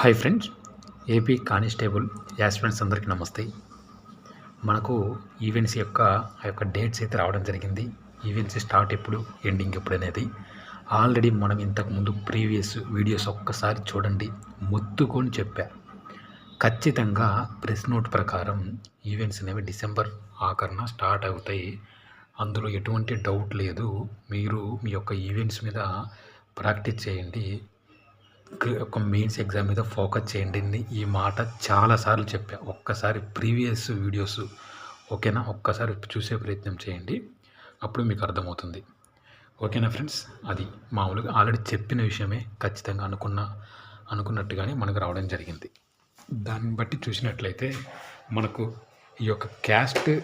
Hi friends AP constable aspirants అందరికీ నమస్తే. మనకు ఈవెంట్స్ యొక్క ఆ యొక్క డేట్స్ అయితే రావడం జరిగింది. ఈవెంట్స్ స్టార్ట్ ఎప్పుడు ఎండింగ్ ఎప్పుడు అనేది ఆల్రెడీ మనం ఇంతకుముందు ప్రీవియస్ వీడియోస్ ఒక్కసారి చూడండి మొత్తుకొని చెప్పా. ఖచ్చితంగా ప్రెస్ నోట్ ప్రకారం ఈవెంట్స్ అనేవి డిసెంబర్ ఆఖరణ స్టార్ట్ అవుతాయి. అందులో ఎటువంటి డౌట్ లేదు. మీరు మీ యొక్క ఈవెంట్స్ మీద ప్రాక్టీస్ చేయండి. ఒక మెయిన్స్ ఎగ్జామ్ మీద ఫోకస్ చేయండి. ఈ మాట చాలాసార్లు చెప్పా. ఒక్కసారి ప్రీవియస్ వీడియోస్ ఓకేనా? ఒక్కసారి చూసే ప్రయత్నం చేయండి. అప్పుడు మీకు అర్థమవుతుంది. ఓకేనా ఫ్రెండ్స్ అది మామూలుగా ఆల్రెడీ చెప్పిన విషయమే. ఖచ్చితంగా అనుకున్న అనుకున్నట్టుగానే మనకు రావడం జరిగింది. దాన్ని బట్టి చూసినట్లయితే మనకు ఈ యొక్క క్యాస్ట్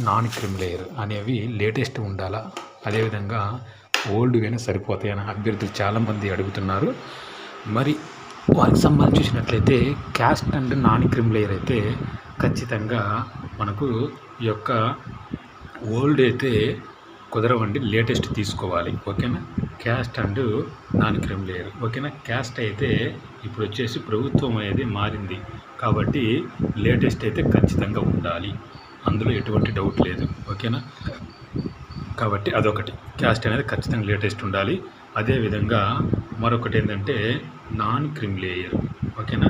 నాన్ క్రిమిలేయర్ అనేవి లేటెస్ట్ ఉండాలా? అదేవిధంగా ఓల్డ్గానే సరిపోతాయని అభ్యర్థులు చాలామంది అడుగుతున్నారు. మరి వారికి సంబంధించి చూసినట్లయితే caste and non creamy layer అయితే ఖచ్చితంగా మనకు ఈ యొక్క ఓల్డ్ అయితే కుదరవండి లేటెస్ట్ తీసుకోవాలి. ఓకేనా? Caste and non creamy layer. ఓకేనా? క్యాస్ట్ అయితే ఇప్పుడు వచ్చేసి ప్రభుత్వం అనేది మారింది. కాబట్టి లేటెస్ట్ అయితే ఖచ్చితంగా ఉండాలి. అందులో ఎటువంటి డౌట్ లేదు. ఓకేనా? కాబట్టి అదొకటి. క్యాస్ట్ అనేది ఖచ్చితంగా లేటెస్ట్ ఉండాలి. అదేవిధంగా మరొకటి ఏంటంటే నాన్ క్రిమి లేయర్ ఓకేనా?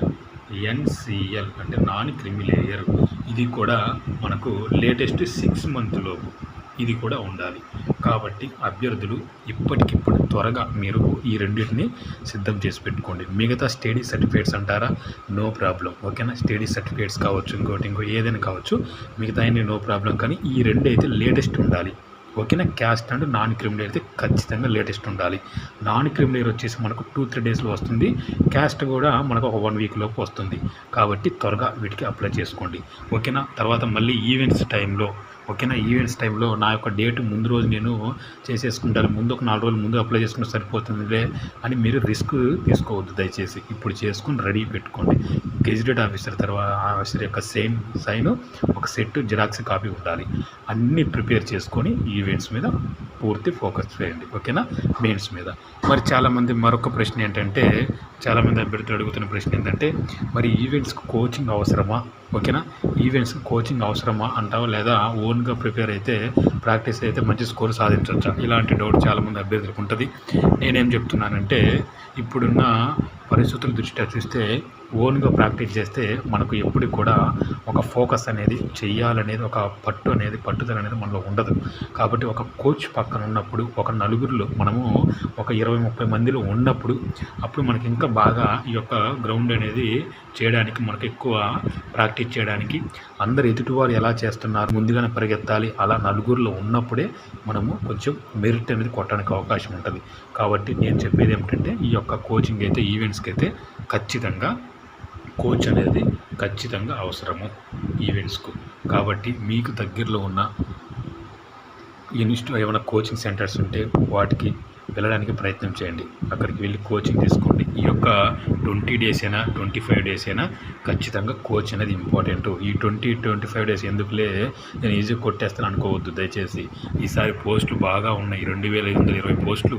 ఎన్సిఎల్ అంటే నాన్ క్రిమి లేయర్. ఇది కూడా మనకు లేటెస్ట్ సిక్స్ మంత్లోపు ఇది కూడా ఉండాలి. కాబట్టి అభ్యర్థులు ఇప్పటికిప్పుడు త్వరగా మీరు ఈ రెండింటిని సిద్ధం చేసి పెట్టుకోండి. మిగతా స్టడీ సర్టిఫికేట్స్ అంటారా? No problem. ఓకేనా? స్టడీ సర్టిఫికేట్స్ కావచ్చు ఇంకోటి ఇంకో ఏదైనా కావచ్చు మిగతా నో ప్రాబ్లం. కానీ ఈ రెండు అయితే లేటెస్ట్ ఉండాలి. ఓకేనా క్యాస్ట్ అండ్ నాన్ క్రిమినల్ అయితే ఖచ్చితంగా లేటెస్ట్ ఉండాలి. నాన్ క్రిమినల్ వచ్చేసి మనకు టూ త్రీ డేస్లో వస్తుంది. క్యాస్ట్ కూడా మనకు ఒక వన్ వీక్ లోపు వస్తుంది. కాబట్టి త్వరగా వీటికి అప్లై చేసుకోండి. ఓకేనా? తర్వాత మళ్ళీ ఈవెంట్స్ టైంలో ఓకేనా ఈవెంట్స్ టైంలో నా యొక్క డేట్ ముందు రోజు నేను చేసేసుకుంటాను. ముందు ఒక నాలుగు రోజులు ముందు అప్లై చేసుకుంటే సరిపోతుందిలే అని మీరు రిస్క్ తీసుకోవద్దు దయచేసి. ఇప్పుడు చేసుకుని రెడీ పెట్టుకోండి. గెజిటెడ్ ఆఫీసర్ తర్వాత ఆఫీసర్ యొక్క సేమ్ సైన్ ఒక సెట్ జిరాక్స్ కాపీ ఉండాలి. అన్నీ ప్రిపేర్ చేసుకొని ఈవెంట్స్ మీద పూర్తి ఫోకస్ చేయండి ఓకేనా? మెయిన్స్ మీద. మరి చాలామంది మరొక ప్రశ్న ఏంటంటే చాలామంది అభ్యర్థులు అడుగుతున్న ప్రశ్న ఏంటంటే మరి ఈవెంట్స్కి కోచింగ్ అవసరమా? ఓకేనా? ఈవెంట్స్కి కోచింగ్ అవసరమా అంటావా? లేదా ఓన్గా ప్రిపేర్ అయితే ప్రాక్టీస్ అయితే మంచి స్కోర్ సాధించవచ్చా ఇలాంటి డౌట్ చాలామంది అభ్యర్థులకు ఉంటుంది. నేనేం చెప్తున్నానంటే ఇప్పుడున్న పరిస్థితుల దృష్ట్యా చూస్తే ఓన్గా ప్రాక్టీస్ చేస్తే మనకు ఎప్పటికి కూడా ఒక ఫోకస్ అనేది చెయ్యాలనేది ఒక పట్టు అనేది పట్టుదల అనేది మనలో ఉండదు. కాబట్టి ఒక కోచ్ పక్కన ఉన్నప్పుడు ఒక నలుగురిలో మనము ఒక ఇరవై ముప్పై మందిలో ఉన్నప్పుడు అప్పుడు మనకి ఇంకా బాగా ఈ యొక్క గ్రౌండ్ అనేది చేయడానికి మనకు ఎక్కువ ప్రాక్టీస్ చేయడానికి అందరు ఎదుటివారు ఎలా చేస్తున్నారు ముందుగానే పరిగెత్తాలి అలా నలుగురిలో ఉన్నప్పుడే మనము కొంచెం మెరిట్ అనేది కొట్టడానికి అవకాశం ఉంటుంది. కాబట్టి నేను చెప్పేది ఏమిటంటే ఈ యొక్క కోచింగ్ అయితే ఈవెంట్స్కి అయితే ఖచ్చితంగా కోచ్ అనేది ఖచ్చితంగా అవసరము ఈవెంట్స్కు కాబట్టి మీకు దగ్గరలో ఉన్న ఇన్స్టి ఏమైనా కోచింగ్ సెంటర్స్ ఉంటే వాటికి వెళ్ళడానికి ప్రయత్నం చేయండి. అక్కడికి వెళ్ళి కోచింగ్ తీసుకోండి. ఈ యొక్క ట్వంటీ డేస్ అయినా ట్వంటీ ఫైవ్ డేస్ అయినా ఖచ్చితంగా కోచ్ అనేది ఇంపార్టెంట్ ఈ ట్వంటీ ట్వంటీ ఫైవ్ డేస్ ఎందుకులే నేను ఈజీగా కొట్టేస్తాను అనుకోవద్దు దయచేసి. ఈసారి పోస్టులు బాగా ఉన్నాయి. రెండు వేల ఐదు వందల ఇరవై పోస్టులు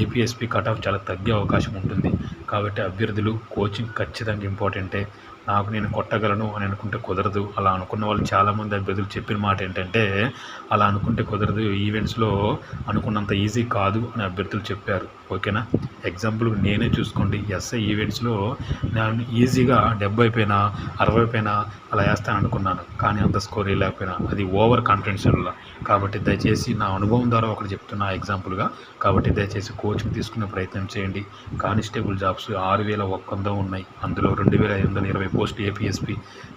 ఏపీఎస్పీ కట్ ఆఫ్ చాలా తగ్గే అవకాశం ఉంటుంది. కాబట్టి అభ్యర్థులు కోచింగ్ ఖచ్చితంగా ఇంపార్టెంటే నాకు నేను కొట్టగలను అని అనుకుంటే కుదరదు. అలా అనుకున్న వాళ్ళు చాలామంది అభ్యర్థులు చెప్పిన మాట ఏంటంటే అలా అనుకుంటే కుదరదు ఈవెంట్స్లో అనుకున్నంత ఈజీ కాదు అని అభ్యర్థులు చెప్పారు. ఓకేనా? ఎగ్జాంపుల్ నేనే చూసుకోండి. ఎస్ఐ ఈవెంట్స్లో నేను ఈజీగా డెబ్బై పైన అరవై పైన అలా వేస్తాను అనుకున్నాను. కానీ అంత స్కోర్ వేయలేకపోయినా అది ఓవర్ కాన్ఫిడెన్స్ వల్ల కాబట్టి దయచేసి నా అనుభవం ద్వారా ఒకటి చెప్తున్నా ఎగ్జాంపుల్గా కాబట్టి దయచేసి కోచింగ్ తీసుకునే ప్రయత్నం చేయండి. కానిస్టేబుల్ జాబ్స్ ఆరు వేల ఒక్క వంద ఉన్నాయి. అందులో రెండు వేల ఐదు వందల ఇరవై పోస్ట్ ఏపీఎస్పీ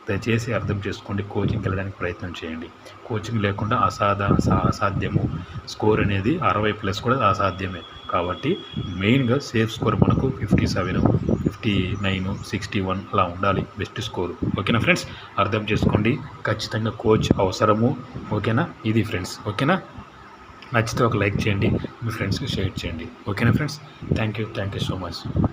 దయచేసి అర్థం చేసుకోండి. కోచింగ్కి వెళ్ళడానికి ప్రయత్నం చేయండి. కోచింగ్ లేకుండా అసాధ అసాధ్యము స్కోర్ అనేది అరవై ప్లస్ కూడా అసాధ్యమే. కాబట్టి మెయిన్గా సేఫ్ స్కోర్ మనకు fifty seven fifty nine sixty one అలా ఉండాలి. Best score. ఓకేనా ఫ్రెండ్స్? అర్థం చేసుకోండి. ఖచ్చితంగా కోచ్ అవసరము. ఓకేనా? ఇది ఫ్రెండ్స్. ఓకేనా? నచ్చితే ఒక లైక్ చేయండి. మీ ఫ్రెండ్స్కి షేర్ చేయండి. ఓకేనా friends? Thank you. Thank you so much.